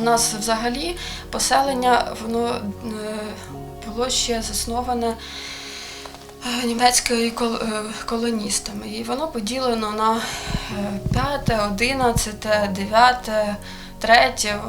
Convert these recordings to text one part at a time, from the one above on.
У нас взагалі поселення воно е, було ще засноване е, німецькими е, колоністами. І воно поділено на п'яте, одинадцяте, дев'яте, третє.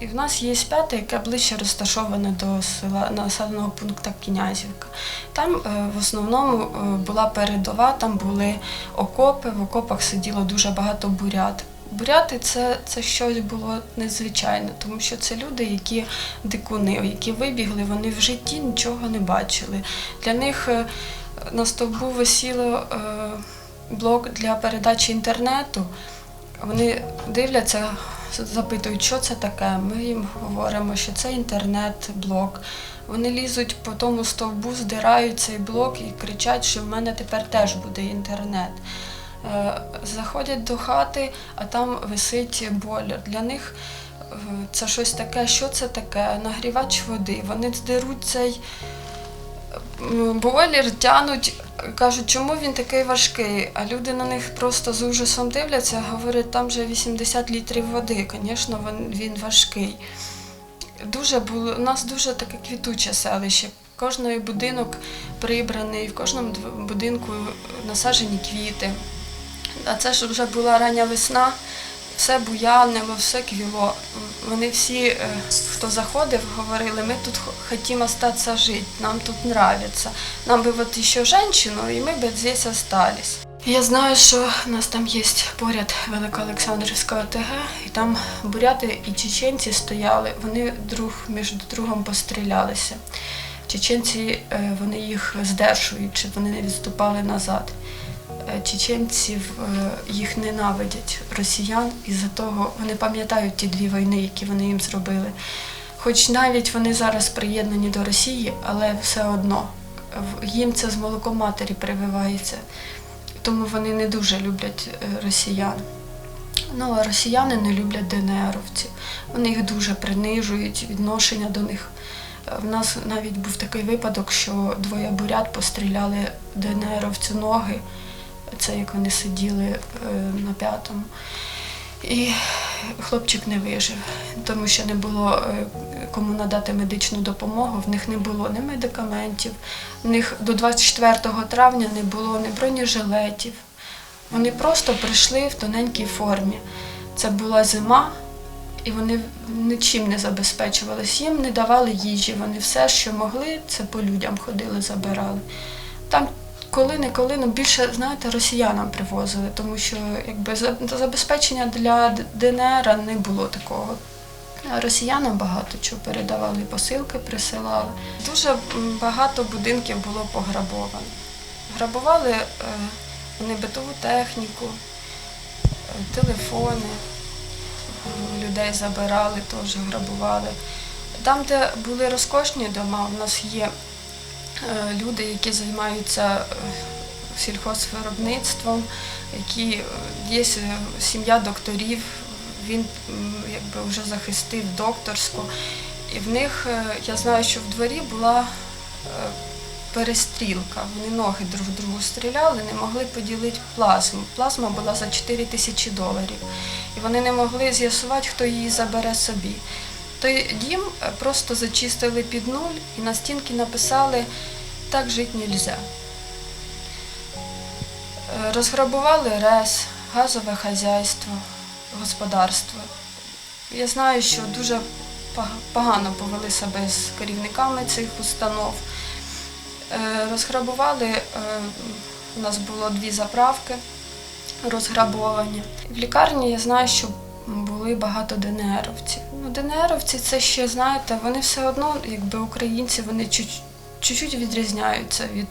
І в нас є п'яте, яке ближче розташоване до села населеного пункту Князівка. Там в основному була передова, там були окопи, в окопах сиділо дуже багато бурят. Буряти це, це щось було незвичайне, тому що це люди, які дикуни, які вибігли, вони в житті нічого не бачили. Для них е, на стовбу висіло е, блок для передачі інтернету. Вони дивляться, запитують, що це таке. Ми їм говоримо, що це інтернет-блок. Вони лізуть по тому стовбу, здирають цей блок і кричать, що в мене тепер теж буде інтернет. Е, Заходять до хати, а там висить бойлер. Для них е, це щось таке, що це таке, нагрівач води. Вони здеруть цей бойлер, тянуть, кажуть, чому він такий важкий. А люди на них просто з ужасом дивляться, говорять, там вже 80 літрів води. Звісно, він важкий. Дуже було, у нас дуже таке квітуче селище. Кожний будинок прибраний, в кожному будинку насаджені квіти. А це ж вже була рання весна, все буянило, все квіло. Вони всі, е, хто заходив, говорили, ми тут хо- хотімо остатися жити, нам тут нравится. Нам би от ще женщину, і ми б здесь остались. Я знаю, що у нас там є поряд Великоолександрівська ОТГ, і там буряти і чеченці стояли, вони друг між другом пострілялися. Чеченці е, вони їх здержують, щоб вони не відступали назад. Е, Чеченців е, їх ненавидять росіян, і за того вони пам'ятають ті дві війни, які вони їм зробили. Хоч навіть вони зараз приєднані до Росії, але все одно їм це з молоком матері прививається. Тому вони не дуже люблять е, росіян. Ну, а росіяни не люблять ДНРовців. Вони їх дуже принижують, відношення до них. В нас навіть був такий випадок, що двоє бурят постріляли ДНРовцю ноги. Це як вони сиділи е, на п'ятому. І хлопчик не вижив, тому що не було е, кому надати медичну допомогу, в них не було ні медикаментів, в них до 24 травня не було ні бронежилетів. Вони просто прийшли в тоненькій формі. Це була зима, і вони нічим не забезпечувалися. Їм не давали їжі. Вони все, що могли, це по людям ходили, забирали. Там коли-неколи, ну більше, знаєте, росіянам привозили, тому що якби забезпечення для ДНР не було такого. Росіянам багато чого передавали, посилки присилали. Дуже багато будинків було пограбовано. Грабували е, вони битову техніку, е, телефони, е, людей забирали, теж грабували. Там, де були розкошні дома, у нас є е, люди, які займаються е, сільхозвиробництвом, які е, є е, сім'я докторів, він якби вже захистив докторську. І в них, е, я знаю, що в дворі була е, перестрілка. Вони ноги друг другу стріляли, не могли поділити плазму. Плазма була за 4 тисячі доларів. І вони не могли з'ясувати, хто її забере собі. Той дім просто зачистили під нуль і на стінки написали так жити нельзя. Е, Розграбували РЕС, газове хазяйство, господарство. Я знаю, що дуже погано повели себе з керівниками цих установ. Е, Розграбували, е, у нас було дві заправки розграбовані. В лікарні я знаю, що були багато ДНРовців. Ну, ДНРовці це ще, знаєте, вони все одно, якби українці, вони чуть- чуть-чуть відрізняються від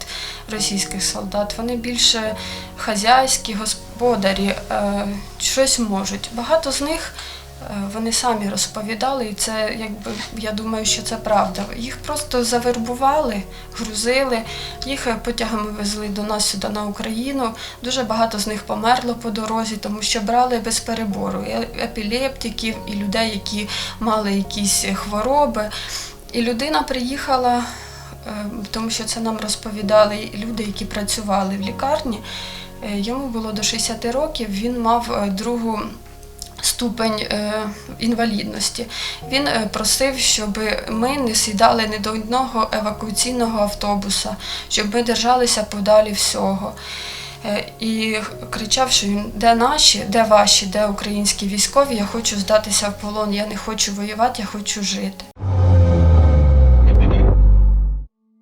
російських солдат. Вони більше хазяйські, господарі, е, щось можуть. Багато з них вони самі розповідали, і це якби я думаю, що це правда. Їх просто завербували, грузили, їх е, потягами везли до нас сюди на Україну. Дуже багато з них померло по дорозі, тому що брали без перебору і епілептиків, і людей, які мали якісь хвороби. І людина приїхала, е, тому що це нам розповідали люди, які працювали в лікарні. Е, Йому було до 60 років, він мав е, другу ступень е, інвалідності. Він е, просив, щоб ми не сідали ні до одного евакуаційного автобуса, щоб ми держалися подалі всього. Е, І кричав, що він де наші, де ваші, де українські військові, я хочу здатися в полон, я не хочу воювати, я хочу жити.